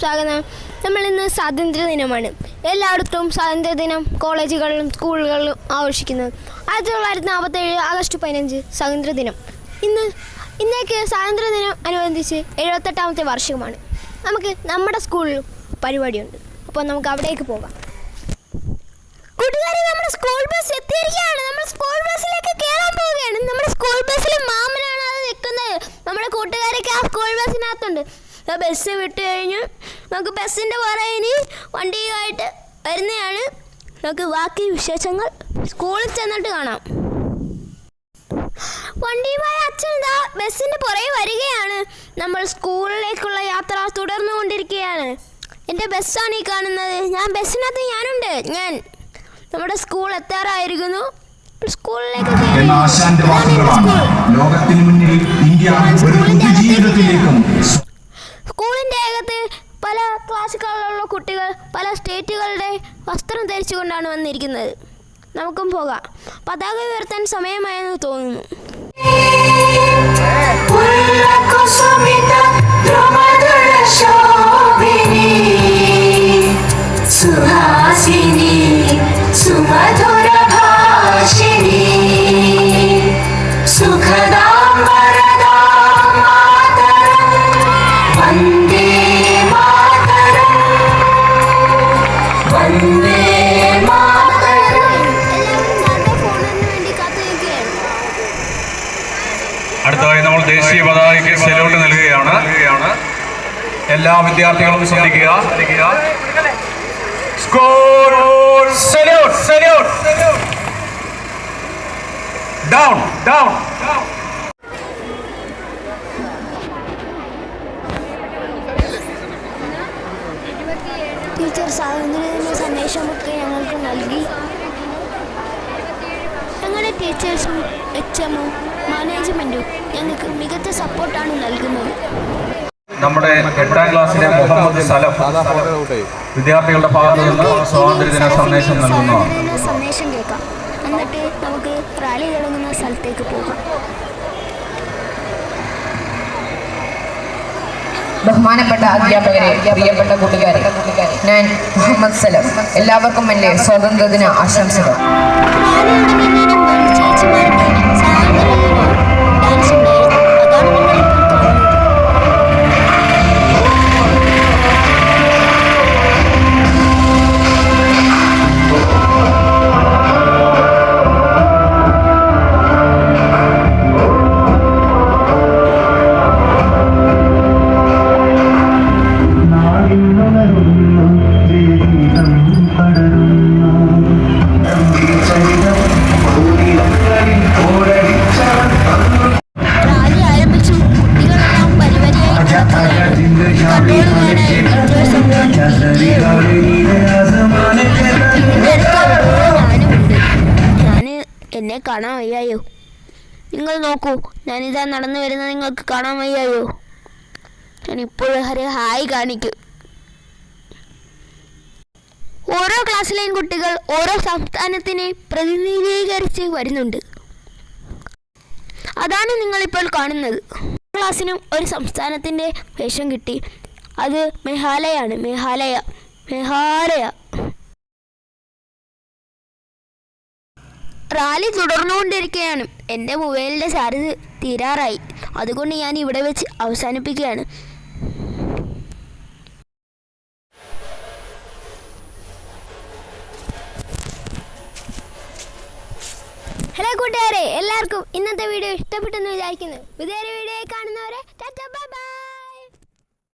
സ്വാഗതം. നമ്മൾ ഇന്ന് സ്വാതന്ത്ര്യ ദിനമാണ്. എല്ലായിടത്തും സ്വാതന്ത്ര്യ ദിനം കോളേജുകളിലും സ്കൂളുകളിലും ആഘോഷിക്കുന്നത് ആയിരത്തി തൊള്ളായിരത്തി നാൽപ്പത്തേഴ് ആഗസ്റ്റ് പതിനഞ്ച് സ്വാതന്ത്ര്യ ദിനം. ഇന്ന് ഇന്നേക്ക് സ്വാതന്ത്ര്യ ദിനം അനുബന്ധിച്ച് എഴുപത്തെട്ടാമത്തെ വാർഷികമാണ്. നമുക്ക് നമ്മുടെ സ്കൂളിലും പരിപാടിയുണ്ട്. അപ്പോൾ നമുക്ക് അവിടേക്ക് പോകാം. കൂട്ടുകാരെ നമ്മുടെ സ്കൂൾ ബസ് എത്തിയിരിക്കുകയാണ് നമ്മൾ സ്കൂൾ ബസ്സിലേക്ക് കയറാൻ പോവുകയാണ് നമ്മുടെ സ്കൂൾ ബസ്സിൽ മാമനാണ് അത് നിൽക്കുന്നത് നമ്മുടെ കൂട്ടുകാരൊക്കെ ആ സ്കൂൾ ബസ്സിനകത്തുണ്ട് ആ ബസ് വിട്ട് കഴിഞ്ഞു. നമുക്ക് ബസ്സിന്റെ പുറകിന് വണ്ടിയുമായിട്ട് വരുന്നതാണ്. നമുക്ക് ബാക്കി വിശേഷങ്ങൾ സ്കൂളിൽ ചെന്നിട്ട് കാണാം. വണ്ടിയുമായ അച്ഛൻ ഇതാ ബസ്സിന്റെ പുറകെ വരികയാണ്. നമ്മൾ സ്കൂളിലേക്കുള്ള യാത്ര തുടർന്നു കൊണ്ടിരിക്കുകയാണ്. എന്റെ ബസ്സാണ് ഈ കാണുന്നത്. ഞാൻ ബസ്സിനകത്ത് ഞാനുണ്ട്. ഞാൻ നമ്മുടെ സ്കൂൾ എത്താറായിരിക്കുന്നു. സ്കൂളിലേക്ക് കയറി. എന്ന ക്ലാസ്സുകളിലുള്ള കുട്ടികൾ പല സ്റ്റേറ്റുകളുടെ വസ്ത്രം ധരിച്ചുകൊണ്ടാണ് വന്നിരിക്കുന്നത്. നമുക്കും പോകാം. പതാക ഉയർത്താൻ സമയമായെന്ന് തോന്നുന്നു. ദേശീയ പതാകയ്ക്ക് സെലൂട്ട് നൽകുകയാണ്. എല്ലാ വിദ്യാർത്ഥികളും ശ്രദ്ധിക്കുക. Score salute salute down teacher സ്വാതന്ത്ര്യദിന സന്ദേശമൊക്കെ ഞങ്ങൾക്ക് നൽകി. ഞങ്ങളുടെ ടീച്ചേഴ്സും എച്ച് എമ്മും മാനേജ്മെന്റും ഞങ്ങൾക്ക് മികച്ച സപ്പോർട്ടാണ് നൽകുന്നത്. നമ്മുടെ എട്ടാം ക്ലാസ്സിലെ മുഹമ്മദ് സലഫ് വിദ്യാർത്ഥികളുടെ ഭാഗത്തു നിന്ന് സ്വാതന്ത്ര്യദിന സന്ദേശം നൽകുന്നു. സന്ദേശം കേൾക്കാം. എന്നിട്ട് നമുക്ക് റാലി തുടങ്ങുന്ന സ്ഥലത്തേക്ക് പോകാം. ബഹുമാനപ്പെട്ട അധ്യാപകരെ പ്രിയപ്പെട്ട കൂട്ടുകാരെ ഞാൻ മുഹമ്മദ് സലം. എല്ലാവർക്കും എന്റെ സ്വാതന്ത്ര്യദിന ആശംസകൾ. ഞാൻ എന്നെ കാണാൻ വയ്യായോ? നിങ്ങൾ നോക്കൂ ഞാനിതാ നടന്നു വരുന്നത് നിങ്ങൾക്ക് കാണാൻ വയ്യായോ? ഞാൻ ഇപ്പോഴും ഹരി ഹായ് കാണിക്കും. ഓരോ ക്ലാസ്സിലെയും കുട്ടികൾ ഓരോ സംസ്ഥാനത്തിനെ പ്രതിനിധീകരിച്ച് വരുന്നുണ്ട്. അതാണ് നിങ്ങളിപ്പോൾ കാണുന്നത്. ക്ലാസ്സിനും ഒരു സംസ്ഥാനത്തിന്റെ വേഷം കിട്ടി. അത് മേഘാലയാണ് മേഘാലയ മേഘാലയ. റാലി തുടർന്നുകൊണ്ടിരിക്കുകയാണ് എന്റെ മൊബൈലിന്റെ ചാർജ് തീരാറായി. അതുകൊണ്ട് ഞാൻ ഇവിടെ വെച്ച് അവസാനിപ്പിക്കുകയാണ്. ഹലോ കൂട്ടുകാരെ എല്ലാവർക്കും ഇന്നത്തെ വീഡിയോ ഇഷ്ടപ്പെട്ടെന്ന് വിചാരിക്കുന്നു. പുതിയൊരു വീഡിയോ കാണുന്നവരെ